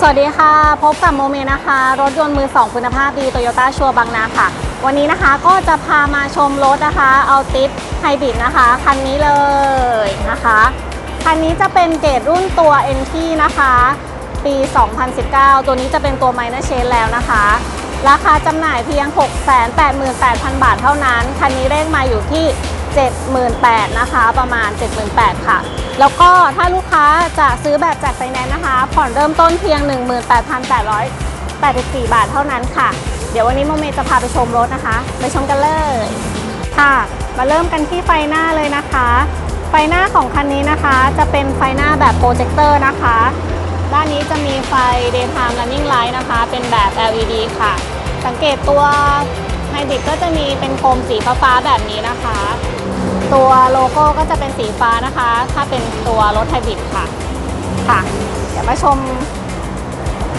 สวัสดีค่ะ พบกับโมเมนะคะ รถยนต์มือ 2 คุณภาพดีโตโยต้าชัวบางนาค่ะ วันนี้นะคะก็จะพามาชมรถนะคะเอาติสไฮบริดนะคะ คันนี้เลยนะคะ คันนี้จะเป็นเกรดรุ่นตัว NT นะคะ ปี 2019 ตัวนี้จะเป็นตัว Minor Change แล้วนะคะ ราคาจำหน่ายเพียง 688,000 บาทเท่านั้น คันนี้เลขมาอยู่ที่ 78,000นะคะประมาณ 78,000 ค่ะ แล้วก็ถ้าลูกค้าจะซื้อแบบจัดไฟแนนซ์นะคะ ผ่อนเริ่มต้นเพียง 18,884 บาทเท่านั้นค่ะ เดี๋ยววันนี้โมเมจะพาไปชมรถนะคะ ไปชมกันเลยค่ะ มาเริ่มกันที่ไฟหน้าเลยนะคะ ไฟหน้าของคันนี้นะคะ จะเป็นไฟหน้าแบบโปรเจคเตอร์นะคะ ด้านนี้จะมีไฟ daytime running light นะคะ เป็นแบบ LED ค่ะ สังเกตตัวไฮบริดก็จะมีเป็นโคมสีฟ้าๆแบบนี้นะคะ ตัวโลโก้ก็จะเป็นสีฟ้านะคะ ถ้าเป็นตัวรถไฮบริดค่ะ ค่ะ เดี๋ยวมาชม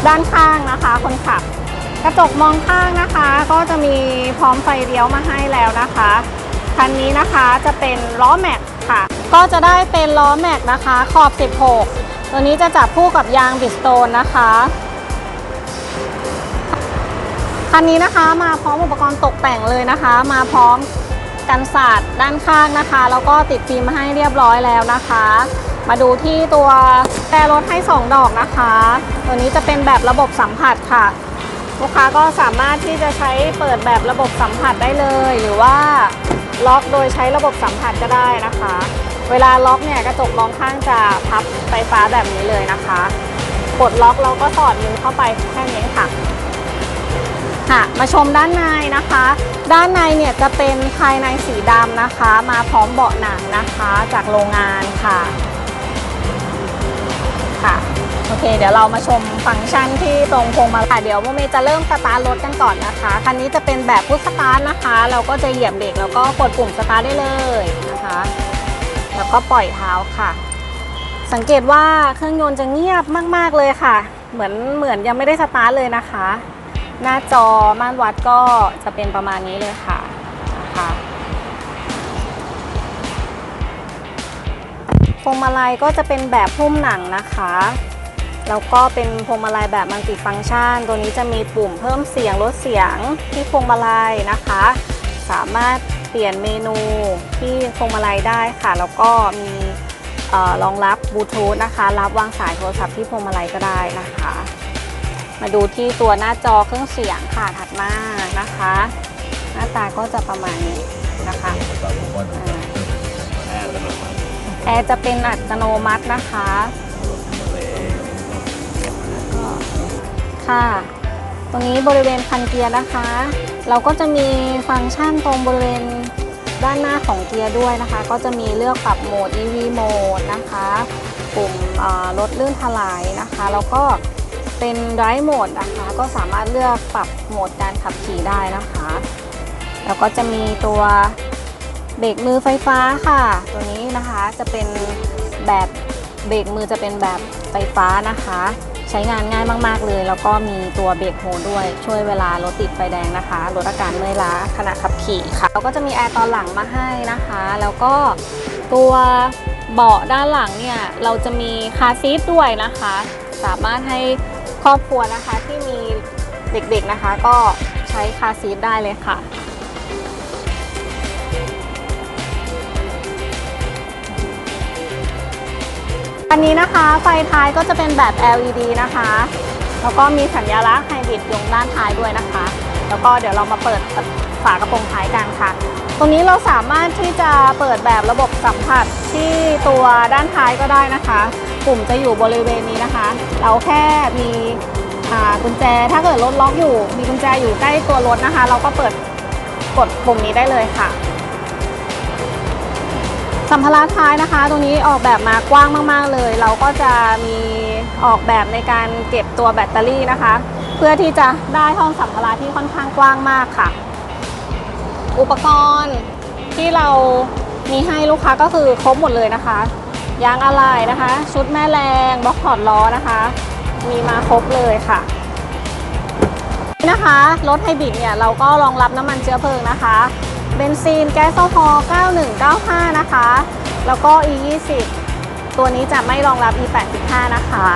ด้านข้างนะคะ คนขับ กระจกมองข้างนะคะ ก็จะมีพร้อมไฟเลี้ยวมาให้แล้วนะคะ คันนี้นะคะจะเป็นล้อแม็กค่ะ ก็จะได้เป็นล้อแม็กนะคะ ขอบ 16 ตัวนี้จะจับคู่กับยางบิสโตนนะคะคันนี้นะคะมาพร้อมอุปกรณ์ตกแต่งเลยนะคะ มาพร้อม กันศาสตร์ด้านข้างนะคะ แล้วก็ติดฟิล์มมาให้เรียบร้อยแล้วนะคะ มาดูที่ตัวแต่รถให้ 2 ดอกนะคะ ตัวนี้จะเป็นแบบระบบสัมผัสค่ะ ลูกค้าก็สามารถที่จะใช้เปิดแบบระบบสัมผัสได้เลย หรือว่าล็อกโดยใช้ระบบสัมผัสก็ได้นะคะ เวลาล็อกเนี่ยกระจกมองข้างจะพับไฟฟ้าแบบนี้เลยนะคะ กดล็อกเราก็สอดมือเข้าไปแค่นี้ค่ะ ค่ะ มาชมด้านในนะคะ ด้านในเนี่ยจะเป็นภายในสีดำนะคะ มาพร้อมเบาะหนังนะคะจากโรงงานค่ะค่ะโอเค เดี๋ยวเรามาชมฟังก์ชันที่ตรงพวงมาลัยเดี๋ยวโมเมจะเริ่มสตาร์ทรถกันก่อนนะคะคันนี้จะเป็นแบบพุทสตาร์ทนะคะ เราก็จะเหยียบเบรกแล้วก็กดปุ่มสตาร์ทได้เลยนะคะ แล้วก็ปล่อยเท้าค่ะ สังเกตว่าเครื่องยนต์จะเงียบมาก ๆเลยค่ะ เหมือนเหมือนยังไม่ได้สตาร์ทเลยนะคะ หน้าจอม่านวัดก็จะเป็นประมาณนี้เลยค่ะนะคะพวงมาลัยก็จะเป็นแบบหุ้มหนังนะคะ แล้วก็เป็นพวงมาลัยแบบมัลติฟังก์ชัน ตัวนี้จะมีปุ่มเพิ่มเสียงลดเสียงที่พวงมาลัยนะคะ สามารถเปลี่ยนเมนูที่พวงมาลัยได้ค่ะ แล้วก็มีเออรองรับบลูทูธนะคะ รับวางสายโทรศัพท์ที่พวงมาลัยก็ได้นะคะ มาดูที่ตัวหน้าจอเครื่องเสียงค่ะถัดมานะคะ หน้าตาก็จะประมาณนี้นะคะแอร์จะเป็นอัตโนมัตินะคะก็ค่ะ ตรงนี้บริเวณคันเกียร์นะคะ เราก็จะมีฟังก์ชันตรงบริเวณด้านหน้าของเกียร์ด้วยนะคะ ก็จะมีเลือกปรับโหมด EV โหมดนะคะ ปุ่มลดลื่นถลายนะคะ แล้วก็ เป็นไดรฟ์โหมดนะคะ ก็สามารถเลือกปรับโหมดการขับขี่ได้นะคะ แล้วก็จะมีตัวเบรกมือไฟฟ้าค่ะ ตัวนี้นะคะจะเป็นแบบเบรกมือจะเป็นแบบไฟฟ้านะคะ ใช้งานง่ายมากๆเลย แล้วก็มีตัวเบรกโฮด้วยช่วยเวลารถติดไฟแดงนะคะลดอาการเมื่อยล้าขณะขับขี่ค่ะแล้วก็จะมีแอร์ตอนหลังมาให้นะคะ แล้วก็ตัวเบาะด้านหลังเนี่ยเราจะมีคาซีทด้วยนะคะ สามารถให้ ครอบครัวนะคะที่มีเด็กๆนะคะ ก็ใช้คาซีทได้เลยค่ะ อันนี้นะคะไฟท้ายก็จะเป็นแบบ LED นะคะ แล้วก็มีสัญลักษณ์ไฮบริดอยู่ด้านท้ายด้วยนะคะ แล้วก็เดี๋ยวเรามาเปิดฝากระโปรงท้ายกันค่ะ ตรงนี้เราสามารถที่จะเปิดแบบระบบสัมผัสที่ตัวด้านท้ายก็ได้นะคะ ปุ่มจะอยู่บริเวณนี้นะคะ เราแค่มีกุญแจ ถ้าเกิดรถล็อกอยู่ มีกุญแจอยู่ใกล้ตัวรถนะคะ เราก็เปิดกดปุ่มนี้ได้เลยค่ะสัมภาระท้ายนะคะ ตรงนี้ออกแบบมากว้างมาก ๆ เลย เราก็จะมีออกแบบในการเก็บตัวแบตเตอรี่นะคะ เพื่อที่จะได้ห้องสัมภาระที่ค่อนข้างกว้างมากค่ะ อุปกรณ์ที่เรามีให้ลูกค้าก็คือครบหมดเลยนะคะ ยางอะไหล่นะคะ ชุดแม่แรงบล็อกถอดล้อนะคะ มีมาครบเลยค่ะนี่นะคะรถไฮบริดเนี่ยเราก็รองรับน้ำมันเชื้อเพลิงนะคะ เบนซินแก๊สโซฮอล์9195 นะคะ แล้วก็ E20 ตัวนี้จะไม่รองรับ E85 นะคะ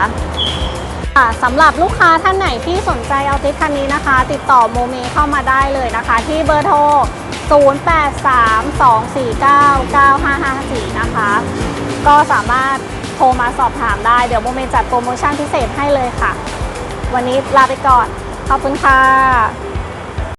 ค่ะสำหรับลูกค้าท่านไหนที่สนใจเอาติคันนี้นะคะ ติดต่อโมเมเข้ามาได้เลยนะคะ ที่เบอร์โทร 0832499554นะคะ ก็สามารถโทรมาสอบถามได้ เดี๋ยวโมเมนจัดโปรโมชั่นพิเศษให้เลยค่ะ วันนี้ลาไปก่อน ขอบคุณค่ะ